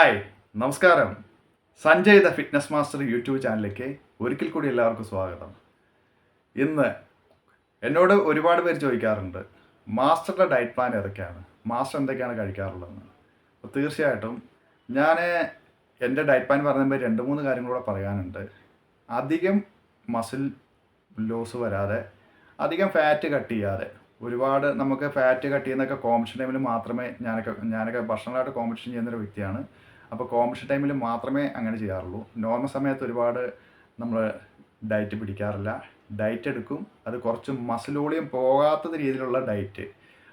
Hi നമസ്കാരം. Sanjay the fitness master YouTube ചാനലിലേക്ക് ഒരിക്കൽ കൂടി എല്ലാവർക്കും സ്വാഗതം. ഇന്ന് എന്നോട് ഒരുപാട് പേര് ചോദിക്കാറുണ്ട് മാസ്റ്ററുടെ ഡയറ്റ് പ്ലാൻ ഏതൊക്കെയാണ്? മാസ്റ്റർ എന്തൊക്കെയാണ് കഴിക്കാറുള്ളതെന്ന്? അപ്പോൾ തീർച്ചയായിട്ടും ഞാൻ എന്റെ ഡയറ്റ് പ്ലാൻ പറയുമ്പോൾ രണ്ട് മൂന്ന് കാര്യങ്ങളൂടെ പറയാനുണ്ട്. അധികം മസിൽ ലോസ് വരാതെ അധികം ഫാറ്റ് കട്ട് ചെയ്യാതെ. ഒരുപാട് നമുക്ക് ഫാറ്റ് കട്ട് ചെയ്യുന്നൊക്കെ കോമ്പറ്റീഷൻ ടൈമിൽ മാത്രമേ ഞാനൊക്കെ ഞാനൊക്കെ ഭക്ഷണമായിട്ട് കോമ്പറ്റീഷൻ ചെയ്യുന്നൊരു വ്യക്തിയാണ്. അപ്പോൾ കോമ്പറ്റീഷൻ ടൈമിൽ മാത്രമേ അങ്ങനെ ചെയ്യാറുള്ളൂ. നോർമൽ സമയത്ത് ഒരുപാട് നമ്മൾ ഡയറ്റ് പിടിക്കാറില്ല. ഡയറ്റ് എടുക്കും. അത് കുറച്ച് മസിലോളിയം പോകാത്ത രീതിയിലുള്ള ഡയറ്റ്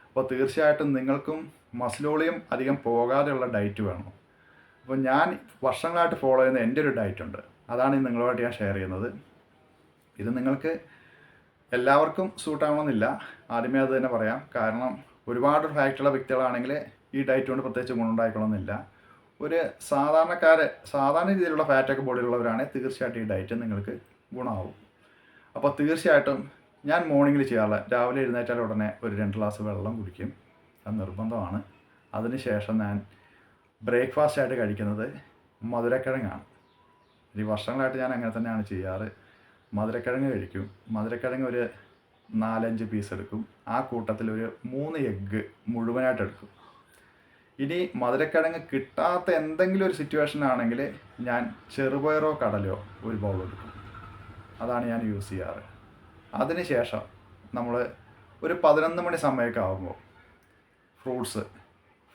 അപ്പോൾ തീർച്ചയായിട്ടും നിങ്ങൾക്കും മസിലോളിയം അധികം പോകാതെയുള്ള ഡയറ്റ് വേണം. അപ്പോൾ ഞാൻ വർഷങ്ങളായിട്ട് ഫോളോ ചെയ്യുന്ന എന്റെ ഒരു ഡയറ്റ് ഉണ്ട്. അതാണ് നിങ്ങളുമായിട്ട് ഞാൻ ഷെയർ ചെയ്യുന്നത്. ഇത് നിങ്ങൾക്ക് എല്ലാവർക്കും സൂട്ടാവണമെന്നില്ല ആദ്യമേ അത് തന്നെ പറയാം. കാരണം ഒരുപാട് ഫാക്റ്റുള്ള വ്യക്തികളാണെങ്കിൽ ഈ ഡയറ്റ് കൊണ്ട് പ്രത്യേകിച്ച് ഗുണമുണ്ടായിക്കൊള്ളുന്നില്ല ഒരു സാധാരണക്കാരെ സാധാരണ രീതിയിലുള്ള ഫാറ്റൊക്കെ ബോഡിയിലുള്ളവരാണെങ്കിൽ തീർച്ചയായിട്ടും ഈ ഡയറ്റ് നിങ്ങൾക്ക് ഗുണമാവും. അപ്പോൾ തീർച്ചയായിട്ടും ഞാൻ മോർണിംഗിൽ ചെയ്യാറില്ല രാവിലെ എഴുന്നേറ്റാൽ ഉടനെ ഒരു രണ്ട് ഗ്ലാസ് വെള്ളം കുടിക്കും. അത് നിർബന്ധമാണ്. അതിനുശേഷം ഞാൻ ബ്രേക്ക്ഫാസ്റ്റ് ആയിട്ട് കഴിക്കുന്നത് മധുരക്കിഴങ്ങാണ്. ഈ വർഷങ്ങളായിട്ട് ഞാൻ അങ്ങനെ തന്നെയാണ് ചെയ്യാറ്. മധുരക്കിഴങ്ങ് കഴിക്കും. മധുരക്കിഴങ്ങ് ഒരു നാലഞ്ച് പീസ് എടുക്കും. ആ കൂട്ടത്തിൽ ഒരു മൂന്ന് എഗ്ഗ് മുഴുവനായിട്ട് എടുക്കും. ഇനി മധുരക്കിഴങ്ങ് കിട്ടാത്ത എന്തെങ്കിലും ഒരു സിറ്റുവേഷൻ ആണെങ്കിൽ ഞാൻ ചെറുപയറോ കടലയോ ഒരു ബൗൾ എടുക്കും. അതാണ് ഞാൻ യൂസ് ചെയ്യാറ്. അതിനുശേഷം നമ്മൾ ഒരു പതിനൊന്ന് മണി സമയമൊക്കെ ആകുമ്പോൾ ഫ്രൂട്ട്സ്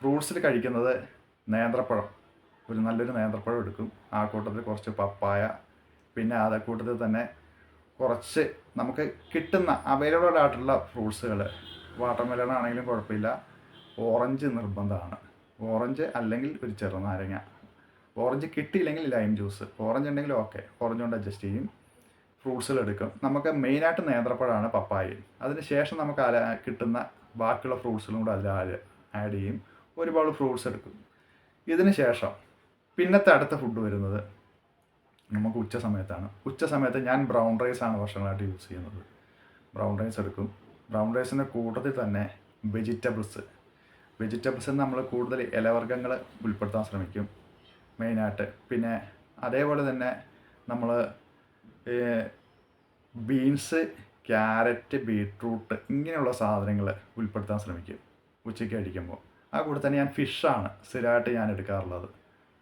ഫ്രൂട്ട്സിൽ കഴിക്കുന്നത് നേന്ത്രപ്പഴം. ഒരു നല്ലൊരു നേന്ത്രപ്പഴം എടുക്കും. ആ കൂട്ടത്തിൽ കുറച്ച് പപ്പായ പിന്നെ അതേ കൂട്ടത്തിൽ തന്നെ കുറച്ച് നമുക്ക് കിട്ടുന്ന അവൈലബിൾ ആയിട്ടുള്ള ഫ്രൂട്ട്സുകൾ വാട്ടർമെലൺ ആണെങ്കിലും കുഴപ്പമില്ല. ഓറഞ്ച് നിർബന്ധമാണ്. ഓറഞ്ച് അല്ലെങ്കിൽ ഒരു ചെറുനാരങ്ങ ഓറഞ്ച് കിട്ടിയില്ലെങ്കിൽ ലൈം ജ്യൂസ് ഓറഞ്ച് ഉണ്ടെങ്കിൽ ഓക്കെ ഓറഞ്ച് കൊണ്ട് അഡ്ജസ്റ്റ് ചെയ്യും. ഫ്രൂട്ട്സുകൾ എടുക്കും. നമുക്ക് മെയിനായിട്ട് നേന്ത്രപ്പഴമാണ് പപ്പായ. അതിന് ശേഷം നമുക്ക് അല കിട്ടുന്ന ബാക്കിയുള്ള ഫ്രൂട്ട്സിലും കൂടെ അതിൽ ആഡ് ചെയ്യും. ഒരുപാട് ഫ്രൂട്ട്സ് എടുക്കും. ഇതിന് ശേഷം പിന്നത്തെ അടുത്ത ഫുഡ് വരുന്നത് നമുക്ക് ഉച്ച സമയത്താണ്. ഉച്ച സമയത്ത് ഞാൻ ബ്രൗൺ റൈസാണ് വർഷങ്ങളായിട്ട് യൂസ് ചെയ്യുന്നത്. ബ്രൗൺ റൈസ് എടുക്കും. ബ്രൗൺ റൈസിന്റെ കൂട്ടത്തിൽ തന്നെ വെജിറ്റബിൾസ് വെജിറ്റബിൾസ് നമ്മൾ കൂടുതൽ ഇലവർഗങ്ങൾ ഉൾപ്പെടുത്താൻ ശ്രമിക്കും മെയിനായിട്ട്. പിന്നെ അതേപോലെ തന്നെ നമ്മൾ ബീൻസ് ക്യാരറ്റ് ബീട്രൂട്ട് ഇങ്ങനെയുള്ള സാധനങ്ങൾ ഉൾപ്പെടുത്താൻ ശ്രമിക്കും ഉച്ചയ്ക്ക് കഴിക്കുമ്പോൾ. ആ കൂടെ തന്നെ ഞാൻ ഫിഷാണ് സ്ഥിരമായിട്ട് ഞാൻ എടുക്കാറുള്ളത്.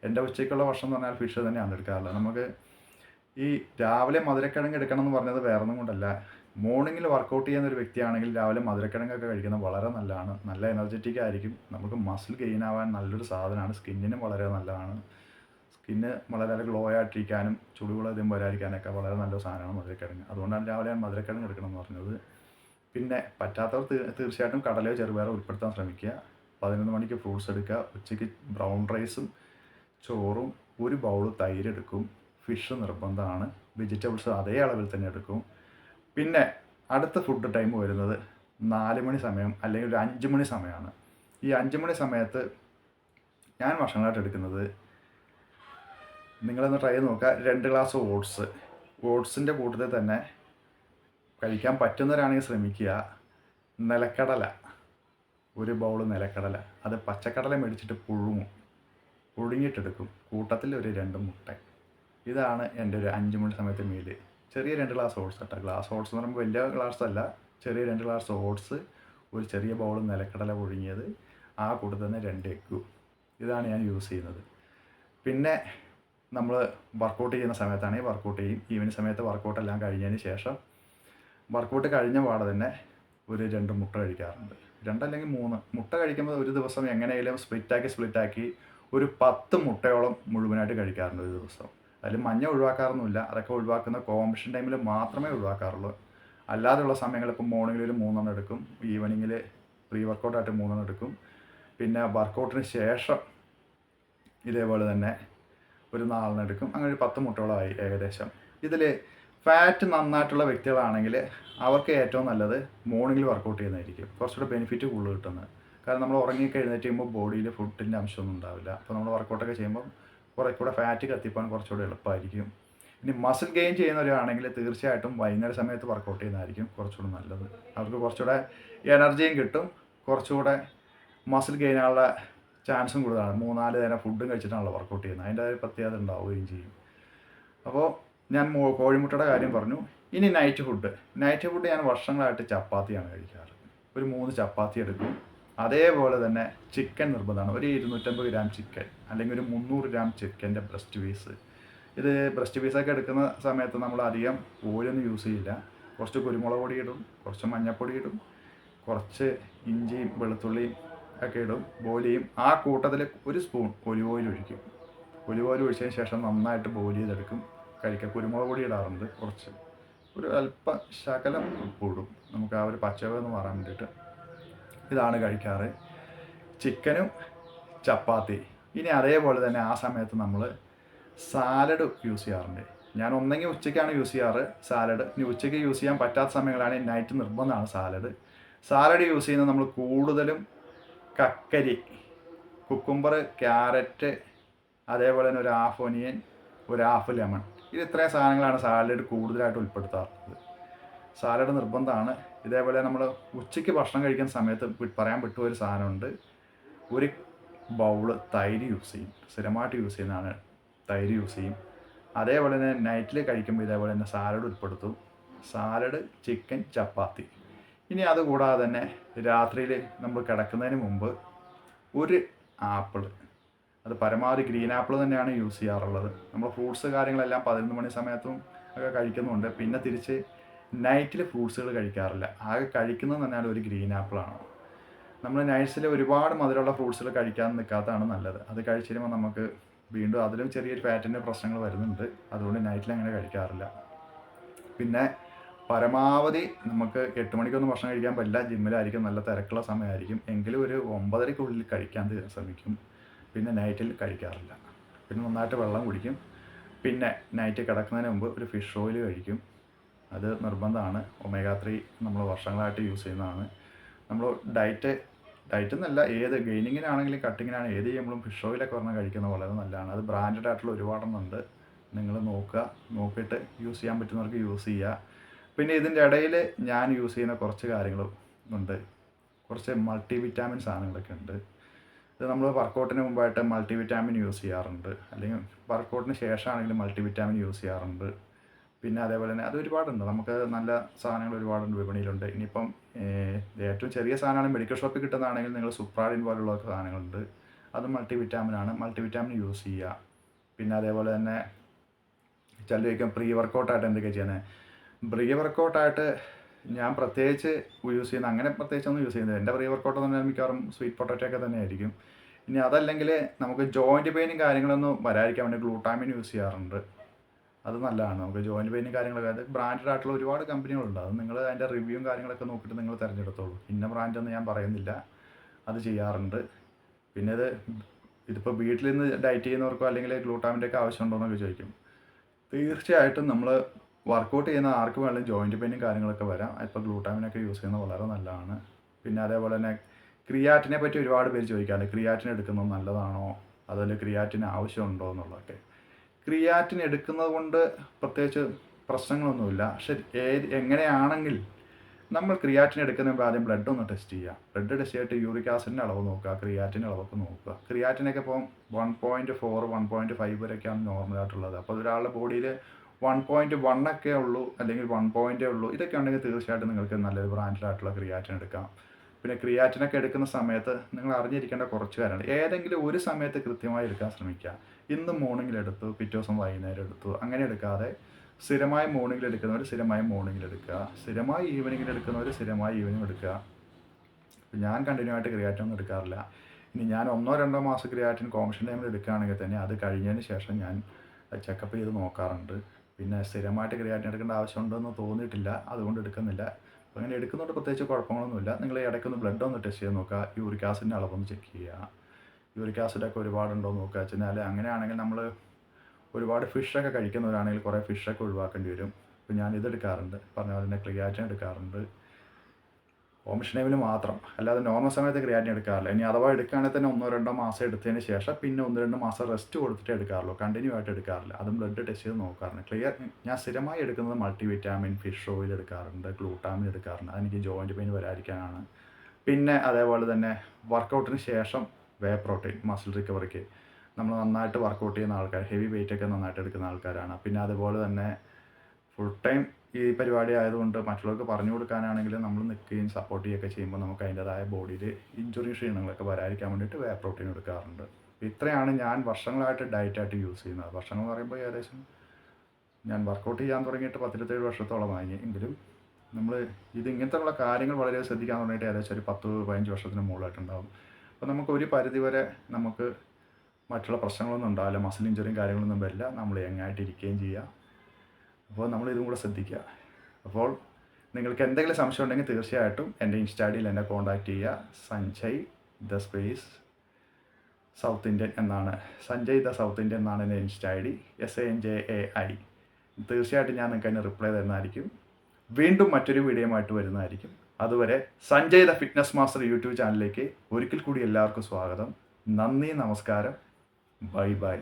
എന്റെ ഉച്ചയ്ക്കുള്ള ഭക്ഷണം എന്ന് പറഞ്ഞാൽ ഫിഷ് തന്നെയാണ് എടുക്കാറുള്ളത്. നമുക്ക് ഈ രാവിലെ മധുരക്കിഴങ്ങ് എടുക്കണം എന്ന് പറഞ്ഞത് വേറൊന്നും കൊണ്ടല്ല. മോർണിംഗിൽ വർക്കൗട്ട് ചെയ്യുന്ന ഒരു വ്യക്തിയാണെങ്കിൽ രാവിലെ മധുരക്കിഴങ്ങൊക്കെ കഴിക്കുന്നത് വളരെ നല്ലതാണ്. നല്ല എനർജറ്റിക് ആയിരിക്കും. നമുക്ക് മസിൽ ഗെയിൻ ആവാൻ നല്ലൊരു സാധനമാണ്. സ്കിന്നിനും വളരെ നല്ലതാണ്. സ്കിന്ന് വളരെ ഗ്ലോ ആയിട്ടിരിക്കാനും അധികം വരാതിരിക്കാനൊക്കെ വളരെ നല്ലൊരു സാധനമാണ് മധുരക്കിഴങ്ങ്. അതുകൊണ്ടാണ് രാവിലെ ഞാൻ മധുരക്കിഴങ്ങ് എടുക്കണം എന്ന് പറഞ്ഞത്. പിന്നെ പറ്റാത്തവർ തീർച്ചയായിട്ടും കടലയോ ചെറുപയറോ ഉൾപ്പെടുത്താൻ ശ്രമിക്കുക. പതിനൊന്ന് മണിക്ക് ഫ്രൂട്ട്സ് എടുക്കുക. ഉച്ചയ്ക്ക് ബ്രൗൺ റൈസും ചോറും ഒരു ബൗൾ തൈര് എടുക്കും. ഫിഷ് നിർബന്ധമാണ്. വെജിറ്റബിൾസ് അതേ അളവിൽ തന്നെ എടുക്കും. പിന്നെ അടുത്ത ഫുഡ് ടൈം വരുന്നത് നാല് മണി സമയം അല്ലെങ്കിൽ ഒരു അഞ്ച് മണി സമയമാണ്. ഈ അഞ്ച് മണി സമയത്ത് ഞാൻ ഭക്ഷണമായിട്ട് എടുക്കുന്നത് നിങ്ങളൊന്ന് ട്രൈ ചെയ്ത് നോക്കുക. രണ്ട് ഗ്ലാസ് ഓട്സ് ഓട്സിന്റെ കൂട്ടത്തിൽ തന്നെ കഴിക്കാൻ പറ്റുന്നവരാണെങ്കിൽ ശ്രമിക്കുക. നിലക്കടല. ഒരു ബൗൾ നിലക്കടല. അത് പച്ചക്കടല മേടിച്ചിട്ട് പുഴുങ്ങും. പുഴുങ്ങിയിട്ടെടുക്കും. കൂട്ടത്തിൽ ഒരു രണ്ട് മുട്ട. ഇതാണ് എന്റെ ഒരു അഞ്ച് മണി സമയത്തെ മീൽ ചെറിയ രണ്ട് ഗ്ലാസ് ഓട്സ് കേട്ടോ ഗ്ലാസ് ഓട്സ് എന്ന് പറയുമ്പോൾ വലിയ ഗ്ലാസ് അല്ല. ചെറിയ രണ്ട് ഗ്ലാസ് ഓട്സ് ഒരു ചെറിയ ബൗൾ നിലക്കടല പുഴുങ്ങിയത്. ആ കൂട്ടത്തിൽ തന്നെ രണ്ട് എഗ്ഗു ഇതാണ് ഞാൻ യൂസ് ചെയ്യുന്നത്. പിന്നെ നമ്മൾ വർക്കൗട്ട് ചെയ്യുന്ന സമയത്താണെങ്കിൽ വർക്കൗട്ട് ചെയ്യും. ഈവനിങ് സമയത്ത് വർക്കൗട്ട് എല്ലാം കഴിഞ്ഞതിന് ശേഷം വർക്കൗട്ട് കഴിഞ്ഞ പാടെ തന്നെ ഒരു രണ്ട് മുട്ട കഴിക്കാറുണ്ട്. രണ്ടല്ലെങ്കിൽ മൂന്ന്. മുട്ട കഴിക്കുമ്പോൾ ഒരു ദിവസം എങ്ങനെയെങ്കിലും സ്പ്ലിറ്റാക്കി സ്പ്ലിറ്റാക്കി ഒരു പത്ത് മുട്ടയോളം മുഴുവനായിട്ട് കഴിക്കാറുണ്ട് ഒരു ദിവസം. അതിൽ മഞ്ഞ ഒഴിവാക്കാറൊന്നുമില്ല. അതൊക്കെ ഒഴിവാക്കുന്ന കോമ്പറ്റീഷൻ ടൈമിൽ മാത്രമേ ഒഴിവാക്കാറുള്ളൂ. അല്ലാതെയുള്ള സമയങ്ങളിൽ ഇപ്പം മോർണിംഗിൽ ഒരു മൂന്നെണ്ണം എടുക്കും. ഈവനിങ്ങിൽ പ്രീ വർക്കൗട്ടായിട്ട് മൂന്നെണ്ണം എടുക്കും. പിന്നെ വർക്കൗട്ടിന് ശേഷം ഇതേപോലെ തന്നെ ഒരു നാലെണ്ണം എടുക്കും. അങ്ങനെ ഒരു പത്ത് മുട്ടകളായി ഏകദേശം. ഇതിൽ ഫാറ്റ് നന്നായിട്ടുള്ള വ്യക്തികളാണെങ്കിൽ അവർക്ക് ഏറ്റവും നല്ലത് മോർണിംഗിൽ വർക്കൗട്ട് ചെയ്യുന്നതായിരിക്കും. കുറച്ചുകൂടെ ബെനിഫിറ്റ് കൂടുതൽ കിട്ടുന്നത്. കാരണം നമ്മൾ ഉറങ്ങി എഴുന്നേറ്റ് ചെയ്യുമ്പോൾ ബോഡിയിൽ ഫുഡിന്റെ അംശമൊന്നും ഉണ്ടാവില്ല. അപ്പോൾ നമ്മൾ വർക്കൗട്ടൊക്കെ ചെയ്യുമ്പോൾ കുറേ കൂടെ ഫാറ്റ് കത്തിപ്പാൻ കുറച്ചുകൂടെ എളുപ്പമായിരിക്കും. ഇനി മസിൽ ഗെയിൻ ചെയ്യുന്നവരാണെങ്കിൽ തീർച്ചയായിട്ടും വൈകുന്നേര സമയത്ത് വർക്കൗട്ട് ചെയ്യുന്നതായിരിക്കും കുറച്ചുകൂടെ നല്ലത്. അവർക്ക് കുറച്ചുകൂടെ എനർജിയും കിട്ടും. കുറച്ചുകൂടെ മസിൽ ഗെയിൻ ആനുള്ള ചാൻസും കൂടുതലാണ്. മൂന്നാൽ നേരം ഫുഡും കഴിച്ചിട്ടാണല്ലോ വർക്കൗട്ട് ചെയ്യുന്നത്. അതിന്റെ പ്രത്യേകത ഉണ്ടാവുകയും ചെയ്യും. അപ്പോൾ ഞാൻ കോഴിമുട്ടയുടെ കാര്യം പറഞ്ഞു. ഇനി നൈറ്റ് ഫുഡ് നൈറ്റ് ഫുഡ് ഞാൻ വർഷങ്ങളായിട്ട് ചപ്പാത്തിയാണ് കഴിക്കാറ്. ഒരു മൂന്ന് ചപ്പാത്തി എടുക്കും. അതേപോലെ തന്നെ ചിക്കൻ നിർബന്ധമാണ്. ഒരു ഇരുന്നൂറ്റമ്പത് ഗ്രാം ചിക്കൻ അല്ലെങ്കിൽ ഒരു മുന്നൂറ് ഗ്രാം ചിക്കന്റെ ബ്രസ്റ്റ് പീസ് ഇത് ബ്രസ്റ്റ് പീസൊക്കെ എടുക്കുന്ന സമയത്ത് നമ്മൾ അധികം ഓയിലൊന്നും യൂസ് ചെയ്യില്ല. കുറച്ച് കുരുമുളക് പൊടി ഇടും കുറച്ച് മഞ്ഞൾപ്പൊടി ഇടും കുറച്ച് ഇഞ്ചിയും വെളുത്തുള്ളിയും ഒക്കെ ഇടും ചെയ്യും. ആ കൂട്ടത്തിൽ ഒരു സ്പൂൺ ഒലിവ് ഓയിൽ ഒഴിക്കും. ഒലിവ് ഓയിൽ ഒഴിച്ചതിന് ശേഷം നന്നായിട്ട് ബോയിൽ ചെയ്തെടുക്കും. കഴിക്കാം കുരുമുളക് പൊടി ഇടാറുണ്ട് കുറച്ച്. ഒരു അല്പ ശകലം ഇടും. നമുക്ക് ആ ഒരു പച്ചവെന്ന് മാറാൻ വേണ്ടിയിട്ട്. ഇതാണ് കഴിക്കാറ്. ചിക്കനും ചപ്പാത്തി. ഇനി അതേപോലെ തന്നെ ആ സമയത്ത് നമ്മൾ സാലഡ് യൂസ് ചെയ്യാറുണ്ട്. ഞാൻ ഒന്നെങ്കിൽ ഉച്ചയ്ക്കാണ് യൂസ് ചെയ്യാറ് സാലഡ്. ഇനി ഉച്ചയ്ക്ക് യൂസ് ചെയ്യാൻ പറ്റാത്ത സമയങ്ങളാണ് നൈറ്റ് നിർബന്ധമാണ് സാലഡ്. സാലഡ് യൂസ് ചെയ്യുന്നത് നമ്മൾ കൂടുതലും കക്കരി കുക്കുംബർ ക്യാരറ്റ് അതേപോലെ തന്നെ ഒരു ഹാഫ് ഒനിയൻ ഒരു ഹാഫ് ലെമൺ. ഇത് ഇത്രയും സാധനങ്ങളാണ് സാലഡ് കൂടുതലായിട്ട് ഉൾപ്പെടുത്താറുള്ളത്. സാലഡ് നിർബന്ധമാണ്. ഇതേപോലെ നമ്മൾ ഉച്ചയ്ക്ക് ഭക്ഷണം കഴിക്കുന്ന സമയത്ത് പറയാൻ പറ്റുന്ന ഒരു സാധനമുണ്ട്. ഒരു ബൗൾ തൈര് യൂസ് ചെയ്യും. സ്ഥിരമായിട്ട് യൂസ് ചെയ്യുന്നതാണ് തൈര് യൂസ് ചെയ്യും. അതേപോലെ തന്നെ നൈറ്റിൽ കഴിക്കുമ്പോൾ ഇതേപോലെ തന്നെ സാലഡ് ഉൾപ്പെടുത്തും. Salad chicken chapati. ഇനി അതുകൂടാതെ തന്നെ രാത്രിയിൽ നമ്മൾ കിടക്കുന്നതിന് മുമ്പ് ഒരു ആപ്പിൾ അത് പരമാവധി ഗ്രീൻ ആപ്പിൾ തന്നെയാണ് യൂസ് ചെയ്യാറുള്ളത്. നമ്മൾ ഫ്രൂട്ട്സ് കാര്യങ്ങളെല്ലാം പതിനൊന്ന് മണി സമയത്തും ഒക്കെ കഴിക്കുന്നുണ്ട്. പിന്നെ തിരിച്ച് നൈറ്റിൽ ഫ്രൂട്ട്സുകൾ കഴിക്കാറില്ല. ആകെ കഴിക്കുന്നത് പറഞ്ഞാൽ ഒരു ഗ്രീൻ ആപ്പിളാണ് നമ്മൾ നൈറ്റ്സിൽ ഒരുപാട് മധുരമുള്ള ഫ്രൂട്ട്സുകൾ കഴിക്കാൻ നിൽക്കാത്തതാണ് നല്ലത്. അത് കഴിച്ചിരുമ്പോൾ നമുക്ക് വീണ്ടും അതിലും ചെറിയൊരു ഫാറ്റിന്റെ പ്രശ്നങ്ങൾ വരുന്നുണ്ട്. അതുകൊണ്ട് നൈറ്റിൽ അങ്ങനെ കഴിക്കാറില്ല. പിന്നെ പരമാവധി നമുക്ക് എട്ട് മണിക്കൊന്നും ഭക്ഷണം കഴിക്കാൻ പറ്റില്ല. ജിമ്മിലായിരിക്കും നല്ല തിരക്കുള്ള സമയമായിരിക്കും. എങ്കിലും ഒരു ഒമ്പതരയ്ക്കുള്ളിൽ കഴിക്കാൻ ശ്രമിക്കും. പിന്നെ നൈറ്റിൽ കഴിക്കാറില്ല. പിന്നെ നന്നായിട്ട് വെള്ളം കുടിക്കും. പിന്നെ നൈറ്റ് കിടക്കുന്നതിന് മുമ്പ് ഒരു ഫിഷ് ഓയിൽ കഴിക്കും. അത് നിർബന്ധമാണ്. ഒമേഗ ത്രീ നമ്മൾ വർഷങ്ങളായിട്ട് യൂസ് ചെയ്യുന്നതാണ്. നമ്മൾ ഡയറ്റ് ഡയറ്റ് എന്നല്ല ഏത് ഗെയിനിങ്ങിനാണെങ്കിലും കട്ടിങ്ങിനാണെങ്കിലും ഏത് ചെയ്യുമ്പോഴും ഫിഷ് ഓയിലൊക്കെ പറഞ്ഞാൽ കഴിക്കുന്നത് വളരെ നല്ലതാണ്. അത് ബ്രാൻഡഡ് ആയിട്ടുള്ള ഒരുപാടെണ്ണമുണ്ട് നിങ്ങൾ നോക്കുക നോക്കിയിട്ട് യൂസ് ചെയ്യാൻ പറ്റുന്നവർക്ക് യൂസ് ചെയ്യുക. പിന്നെ ഇതിന്റെ ഇടയിൽ ഞാൻ യൂസ് ചെയ്യുന്ന കുറച്ച് കാര്യങ്ങളും ഉണ്ട്. കുറച്ച് മൾട്ടി വിറ്റാമിൻ സാധനങ്ങളൊക്കെ ഉണ്ട്. ഇത് നമ്മൾ വർക്കൗട്ടിന് മുമ്പായിട്ട് മൾട്ടി വിറ്റാമിൻ യൂസ് ചെയ്യാറുണ്ട്. അല്ലെങ്കിൽ വർക്കൗട്ടിന് ശേഷമാണെങ്കിലും മൾട്ടി വിറ്റാമിൻ യൂസ് ചെയ്യാറുണ്ട്. പിന്നെ അതേപോലെ തന്നെ അത് ഒരുപാടുണ്ട് നമുക്ക് നല്ല സാധനങ്ങൾ ഒരുപാടുണ്ട് വിപണിയിലുണ്ട്. ഇനിയിപ്പം ഏറ്റവും ചെറിയ സാധനമാണ് മെഡിക്കൽ ഷോപ്പിൽ കിട്ടുന്നതാണെങ്കിൽ നിങ്ങൾ സുപ്രാഡിൻ പോലുള്ള സാധനങ്ങളുണ്ട്. അത് മൾട്ടി വിറ്റാമിൻ ആണ് മൾട്ടി വിറ്റാമിൻ യൂസ് ചെയ്യുക. പിന്നെ അതേപോലെ തന്നെ ചില ചോദിക്കും പ്രീ വർക്കൗട്ടായിട്ട് എന്തൊക്കെ ചെയ്യുന്നത് പ്രീ വർക്കൗട്ടായിട്ട് ഞാൻ പ്രത്യേകിച്ച് യൂസ് ചെയ്യുന്ന അങ്ങനെ പ്രത്യേകിച്ചൊന്നും യൂസ് ചെയ്യുന്നില്ല. എന്റെ പ്രീ വർക്കൗട്ട് എന്ന് പറഞ്ഞാൽ മിക്കവാറും സ്വീറ്റ് പൊട്ടറ്റോ ഒക്കെ തന്നെ ആയിരിക്കും. ഇനി അതല്ലെങ്കിൽ നമുക്ക് ജോയിന്റ് പെയിനും കാര്യങ്ങളൊന്നും വരാതിരിക്കാൻ വേണ്ടി ഗ്ലൂട്ടാമിൻ യൂസ് ചെയ്യാറുണ്ട്. അത് നല്ലതാണ്. നമുക്ക് ജോയിന്റ് പെയിൻ കാര്യങ്ങളൊക്കെ. അത് ബ്രാൻഡഡ് ആയിട്ടുള്ള ഒരുപാട് കമ്പനികളുണ്ട്. അത് നിങ്ങൾ അതിന്റെ റിവ്യൂവും കാര്യങ്ങളൊക്കെ നോക്കിയിട്ട് നിങ്ങൾ തിരഞ്ഞെടുത്തോളൂ. ഇന്ന ബ്രാൻഡൊന്നും ഞാൻ പറയുന്നില്ല. അത് ചെയ്യാറുണ്ട്. പിന്നെ ഇത് ഇതിപ്പോൾ വീട്ടിൽ നിന്ന് ഡയറ്റ് ചെയ്യുന്നവർക്കോ അല്ലെങ്കിൽ ഗ്ലൂട്ടാമിന്റെ ഒക്കെ ആവശ്യമുണ്ടോ എന്നൊക്കെ ചോദിക്കും. തീർച്ചയായിട്ടും നമ്മൾ വർക്കൗട്ട് ചെയ്യുന്ന ആർക്ക് വേണമെങ്കിലും ജോയിന്റ് പെയിനും കാര്യങ്ങളൊക്കെ വരാം. ഇപ്പോൾ ഗ്ലൂട്ടാമിനൊക്കെ യൂസ് ചെയ്യുന്നത് വളരെ നല്ലതാണ്. പിന്നെ അതേപോലെ തന്നെ ക്രിയാറ്റിനെ പറ്റി ഒരുപാട് പേര് ചോദിക്കാറുണ്ട്. ക്രിയാറ്റിൻ എടുക്കുന്നത് നല്ലതാണോ? അതുപോലെ ക്രിയാറ്റിന് ആവശ്യമുണ്ടോ എന്നുള്ളതൊക്കെ. ക്രിയാറ്റിൻ എടുക്കുന്നത് കൊണ്ട് പ്രത്യേകിച്ച് പ്രശ്നങ്ങളൊന്നുമില്ല. പക്ഷെ ഏത് എങ്ങനെയാണെങ്കിൽ നമ്മൾ ക്രിയാറ്റിൻ എടുക്കുന്ന ആദ്യം ബ്ലഡ് ഒന്ന് ടെസ്റ്റ് ചെയ്യുക. ബ്ലഡ് ടെസ്റ്റ് ചെയ്തിട്ട് യൂറിക് ആസിഡിന്റെ അളവ് നോക്കുക ക്രിയാറ്റിന്റെ അളവൊക്കെ നോക്കുക. ക്രിയാറ്റിനൊക്കെ ഇപ്പം one point four one point five വരെയൊക്കെയാണ് നോർമലായിട്ടുള്ളത് അപ്പോൾ ഒരാളുടെ ബോഡിയിൽ വൺ പോയിന്റ് വൺ ഒക്കെ ഉള്ളൂ അല്ലെങ്കിൽ വൺ പോയിന്റേ ഉള്ളൂ ഇതൊക്കെ ഉണ്ടെങ്കിൽ തീർച്ചയായിട്ടും നിങ്ങൾക്ക് നല്ലൊരു ബ്രാൻഡിലായിട്ടുള്ള ക്രിയാറ്റിൻ എടുക്കാം. പിന്നെ ക്രിയാറ്റിനൊക്കെ എടുക്കുന്ന സമയത്ത് നിങ്ങൾ അറിഞ്ഞിരിക്കേണ്ട കുറച്ച് കാര്യങ്ങൾ. ഏതെങ്കിലും ഒരു സമയത്ത് കൃത്യമായി എടുക്കാൻ ശ്രമിക്കുക. ഇന്ന് മോർണിംഗിൽ എടുത്തു പിറ്റേ ദിവസം വൈകുന്നേരം എടുത്തു അങ്ങനെ എടുക്കാതെ സ്ഥിരമായി മോർണിംഗിൽ എടുക്കുന്നവർ സ്ഥിരമായി മോർണിംഗിൽ എടുക്കുക. സ്ഥിരമായി ഈവനിങ്ങിൽ എടുക്കുന്നവർ സ്ഥിരമായി ഈവനിങ് എടുക്കുക. ഞാൻ കണ്ടിന്യൂ ആയിട്ട് ക്രിയാറ്റിൻ ഒന്നും എടുക്കാറില്ല. ഇനി ഞാൻ ഒന്നോ രണ്ടോ മാസം ക്രിയാറ്റിൻ കോമിഷൻ ടൈമിൽ എടുക്കുകയാണെങ്കിൽ തന്നെ അത് കഴിഞ്ഞതിന് ശേഷം ഞാൻ ചെക്കപ്പ് ചെയ്ത് നോക്കാറുണ്ട്. പിന്നെ സ്ഥിരമായിട്ട് ക്രിയാറ്റിൻ എടുക്കേണ്ട ആവശ്യമുണ്ടെന്ന് തോന്നിയിട്ടില്ല. അതുകൊണ്ട് എടുക്കുന്നില്ല. അപ്പോൾ അങ്ങനെ എടുക്കുന്നതുകൊണ്ട് പ്രത്യേകിച്ച് കുഴപ്പങ്ങളൊന്നുമില്ല. നിങ്ങൾ ഇടയ്ക്ക് ഒന്ന് ബ്ലഡ് ഒന്ന് ടെസ്റ്റ് ചെയ്ത് നോക്കുക. യൂറിക് ആസിഡിന്റെ അളവൊന്ന് ചെക്ക് ചെയ്യുക. യൂറിക് ആസിഡൊക്കെ ഒരുപാടുണ്ടോ എന്ന് നോക്കുക വെച്ചാൽ അങ്ങനെയാണെങ്കിൽ നമ്മൾ ഒരുപാട് ഫിഷൊക്കെ കഴിക്കുന്നവരാണെങ്കിൽ കുറേ ഫിഷൊക്കെ ഒഴിവാക്കേണ്ടി വരും. ഇപ്പോൾ ഞാൻ ഇതെടുക്കാറുണ്ട് പറഞ്ഞ പോലെ തന്നെ ക്ലിയാറ്റിൻ എടുക്കാറുണ്ട്. ഓമിഷൻ മാത്രം. അല്ലാതെ നോർമൽ സമയത്ത് ക്രിയാറ്റിൻ എടുക്കാറില്ല. ഇനി അഥവാ എടുക്കുകയാണെങ്കിൽ തന്നെ ഒന്നോ രണ്ടോ മാസം എടുത്തതിന് ശേഷം പിന്നെ ഒന്ന് രണ്ട് മാസം റെസ്റ്റ് കൊടുത്തിട്ട് എടുക്കാറുള്ളൂ. കണ്ടിന്യൂ ആയിട്ട് എടുക്കാറില്ല. അതും ബ്ലഡ് ടെസ്റ്റ് ചെയ്ത് നോക്കാറുണ്ട്. ക്ലിയർ ഞാൻ സ്ഥിരമായി എടുക്കുന്നത് മൾട്ടി വിറ്റാമിൻ ഫിഷ് ഓയിൽ എടുക്കാറുണ്ട് ഗ്ലൂട്ടാമിൻ എടുക്കാറുണ്ട്. അതെനിക്ക് ജോയിന്റ് പെയിൻ വരാതിരിക്കാനാണ്. പിന്നെ അതേപോലെ തന്നെ വർക്കൗട്ടിന് ശേഷം വേ പ്രോട്ടീൻ മസിൽ റിക്കവറിക്ക് നമ്മൾ നന്നായിട്ട് വർക്കൗട്ട് ചെയ്യുന്ന ആൾക്കാർ ഹെവി വെയിറ്റ് ഒക്കെ നന്നായിട്ട് എടുക്കുന്ന ആൾക്കാരാണ്. പിന്നെ അതുപോലെ തന്നെ ഫുൾ ടൈം ഈ പരിപാടി ആയതുകൊണ്ട് മറ്റുള്ളവർക്ക് പറഞ്ഞു കൊടുക്കാനാണെങ്കിലും നമ്മൾ നിൽക്കുകയും സപ്പോർട്ട് ചെയ്യുകയൊക്കെ ചെയ്യുമ്പോൾ നമുക്ക് അതിന്റെതായ ബോഡിയിൽ ഇഞ്ചുറി ക്ഷീണങ്ങളൊക്കെ വരാതിരിക്കാൻ വേണ്ടിയിട്ട് വേ പ്രോട്ടീൻ എടുക്കാറുണ്ട്. ഇത്രയാണ് ഞാൻ വർഷങ്ങളായിട്ട് ഡയറ്റായിട്ട് യൂസ് ചെയ്യുന്നത്. വർഷങ്ങൾ എന്ന് പറയുമ്പോൾ ഏകദേശം ഞാൻ വർക്കൗട്ട് ചെയ്യാൻ തുടങ്ങിയിട്ട് പത്തിരുപത്തേഴ് വർഷത്തോളമായി. എങ്കിലും നമ്മൾ ഇത് ഇങ്ങനത്തെയുള്ള കാര്യങ്ങൾ വളരെ ശ്രദ്ധിക്കാൻ തുടങ്ങിയിട്ട് ഏകദേശം ഒരു പത്ത് പതിനഞ്ച് വർഷത്തിന് മുകളിലായിട്ടുണ്ടാകും അപ്പോൾ നമുക്ക് ഒരു പരിധി വരെ നമുക്ക് മറ്റുള്ള പ്രശ്നങ്ങളൊന്നും ഉണ്ടാവില്ല. മസിൽ ഇഞ്ചുറിയും കാര്യങ്ങളൊന്നും വരില്ല. നമ്മൾ യങ്ങായിട്ട് ഇരിക്കുകയും ചെയ്യുക. അപ്പോൾ നമ്മൾ ഇതും കൂടെ ശ്രദ്ധിക്കുക. അപ്പോൾ നിങ്ങൾക്ക് എന്തെങ്കിലും സംശയം ഉണ്ടെങ്കിൽ തീർച്ചയായിട്ടും എന്റെ ഇൻസ്റ്റാഡിയിൽ എന്നെ കോൺടാക്റ്റ് ചെയ്യുക. Sanjay the space south Indian എന്നാണ്. സഞ്ജയ് ദ സൗത്ത് ഇന്ത്യൻ എന്നാണ് എന്റെ insta I D. S N J A I തീർച്ചയായിട്ടും ഞാൻ നിങ്ങൾക്ക് അതിന് റിപ്ലൈ തരുന്നതായിരിക്കും. വീണ്ടും മറ്റൊരു വീഡിയോയുമായിട്ട് വരുന്നതായിരിക്കും. അതുവരെ Sanjay the fitness master YouTube ചാനലിലേക്ക് ഒരിക്കൽ കൂടി എല്ലാവർക്കും സ്വാഗതം. നന്ദി നമസ്കാരം. Bye bye.